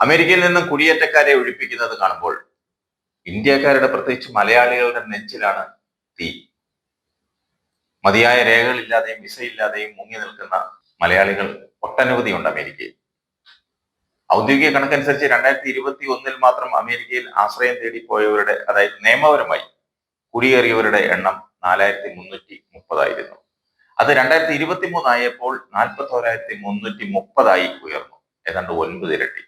അമേരിക്കയിൽ നിന്നും കുടിയേറ്റക്കാരെ ഒഴിപ്പിക്കുന്നത് കാണുമ്പോൾ ഇന്ത്യക്കാരുടെ പ്രത്യേകിച്ച് മലയാളികളുടെ നെഞ്ചിലാണ് തീ. മതിയായ രേഖകളില്ലാതെയും വിസയില്ലാതെയും മുങ്ങി നിൽക്കുന്ന മലയാളികൾ ഒട്ടനവധിയുണ്ട് അമേരിക്കയിൽ. ഔദ്യോഗിക കണക്കനുസരിച്ച് രണ്ടായിരത്തി ഇരുപത്തി ഒന്നിൽ മാത്രം അമേരിക്കയിൽ ആശ്രയം തേടി പോയവരുടെ അതായത് നിയമപരമായി കുടിയേറിയവരുടെ എണ്ണം നാലായിരത്തി മുന്നൂറ്റി മുപ്പതായിരുന്നു അത് രണ്ടായിരത്തി ഇരുപത്തി മൂന്നായപ്പോൾ നാൽപ്പത്തി ഓരായിരത്തി മുന്നൂറ്റി മുപ്പതായി ഉയർന്നു. ഏതാണ്ട് ഒൻപത് ഇരട്ടി.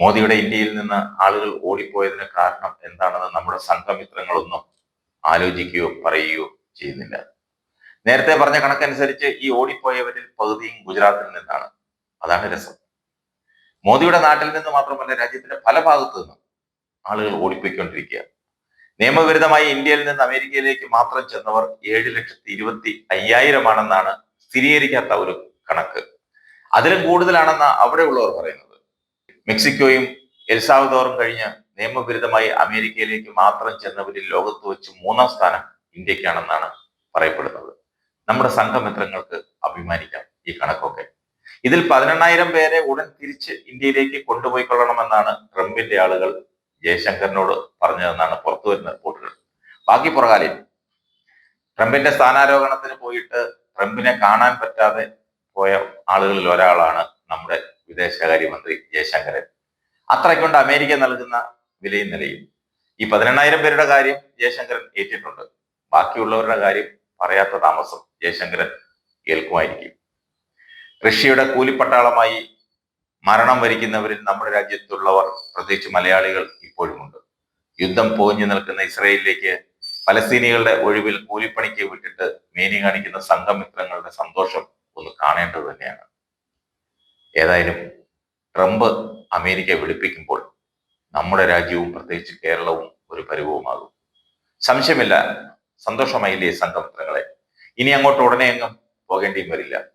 മോദിയുടെ ഇന്ത്യയിൽ നിന്ന് ആളുകൾ ഓടിപ്പോയതിന് കാരണം എന്താണെന്ന് നമ്മുടെ സംഘമിത്രങ്ങളൊന്നും ആലോചിക്കുകയോ പറയുകയോ ചെയ്യുന്നില്ല. നേരത്തെ പറഞ്ഞ കണക്കനുസരിച്ച് ഈ ഓടിപ്പോയവരിൽ പകുതിയും ഗുജറാത്തിൽ നിന്നാണ്. അതാണ് രസം. മോദിയുടെ നാട്ടിൽ നിന്ന് മാത്രമല്ല രാജ്യത്തിന്റെ പല ഭാഗത്തു നിന്നും ആളുകൾ ഓടിപ്പോയിക്കൊണ്ടിരിക്കുക. നിയമവിരുദ്ധമായി ഇന്ത്യയിൽ നിന്ന് അമേരിക്കയിലേക്ക് മാത്രം ചെന്നവർ ഏഴ് ലക്ഷത്തി ഇരുപത്തി അയ്യായിരമാണെന്നാണ് സ്ഥിരീകരിക്കാത്ത ഒരു കണക്ക്. അതിലും കൂടുതലാണെന്ന് അവിടെയുള്ളവർ പറയുന്നത്. മെക്സിക്കോയും എൽസാവദോറും കഴിഞ്ഞ് നിയമവിരുദ്ധമായി അമേരിക്കയിലേക്ക് മാത്രം ചെന്നവരിൽ ലോകത്ത് വെച്ച് മൂന്നാം സ്ഥാനം ഇന്ത്യക്കാണെന്നാണ് പറയപ്പെടുന്നത്. നമ്മുടെ സംഘമിത്രങ്ങൾക്ക് അഭിമാനിക്കാം ഈ കണക്കൊക്കെ. ഇതിൽ പതിനെണ്ണായിരം പേരെ ഉടൻ തിരിച്ച് ഇന്ത്യയിലേക്ക് കൊണ്ടുപോയിക്കൊള്ളണമെന്നാണ് ട്രംപിന്റെ ആളുകൾ ജയശങ്കറിനോട് പറഞ്ഞതെന്നാണ് പുറത്തു വരുന്ന റിപ്പോർട്ടുകൾ. ബാക്കി പുറകാലിൽ ട്രംപിന്റെ സ്ഥാനാരോഹണത്തിന് പോയിട്ട് ട്രംപിനെ കാണാൻ പറ്റാതെ പോയ ആളുകളിൽ ഒരാളാണ് നമ്മുടെ വിദേശകാര്യമന്ത്രി ജയശങ്കരൻ. അത്രയ്ക്കൊണ്ട് അമേരിക്ക നൽകുന്ന വിലയും നിലയും. ഈ പതിനെണ്ണായിരം പേരുടെ കാര്യം ജയശങ്കരൻ ഏറ്റിട്ടുണ്ട്. ബാക്കിയുള്ളവരുടെ കാര്യം പറയാത്ത താമസം ജയശങ്കരൻ കേൾക്കുമായിരിക്കും റഷ്യയുടെ കൂലിപ്പട്ടാളമായി മരണം വരിക്കുന്നവരിൽ നമ്മുടെ രാജ്യത്തുള്ളവർ പ്രത്യേകിച്ച് മലയാളികൾ ഇപ്പോഴുമുണ്ട്. യുദ്ധം പോഞ്ഞു നിൽക്കുന്ന ഇസ്രയേലിലേക്ക് പലസ്തീനികളുടെ ഒഴിവിൽ കൂലിപ്പണിക്ക് വിട്ടിട്ട് മേനി കാണിക്കുന്ന സംഘമിത്രങ്ങളുടെ സന്തോഷം ഒന്ന് കാണേണ്ടത് തന്നെയാണ്. ഏതായാലും ട്രംപ് അമേരിക്ക വെളുപ്പിക്കുമ്പോൾ നമ്മുടെ രാജ്യവും പ്രത്യേകിച്ച് കേരളവും ഒരു പരിഭവമാകും. സംശയമില്ല. സന്തോഷമായില്ലേ സംഘമിത്രങ്ങളെ ഇനി അങ്ങോട്ട് ഉടനെ അങ്ങ് പോകേണ്ടിയും വരില്ല.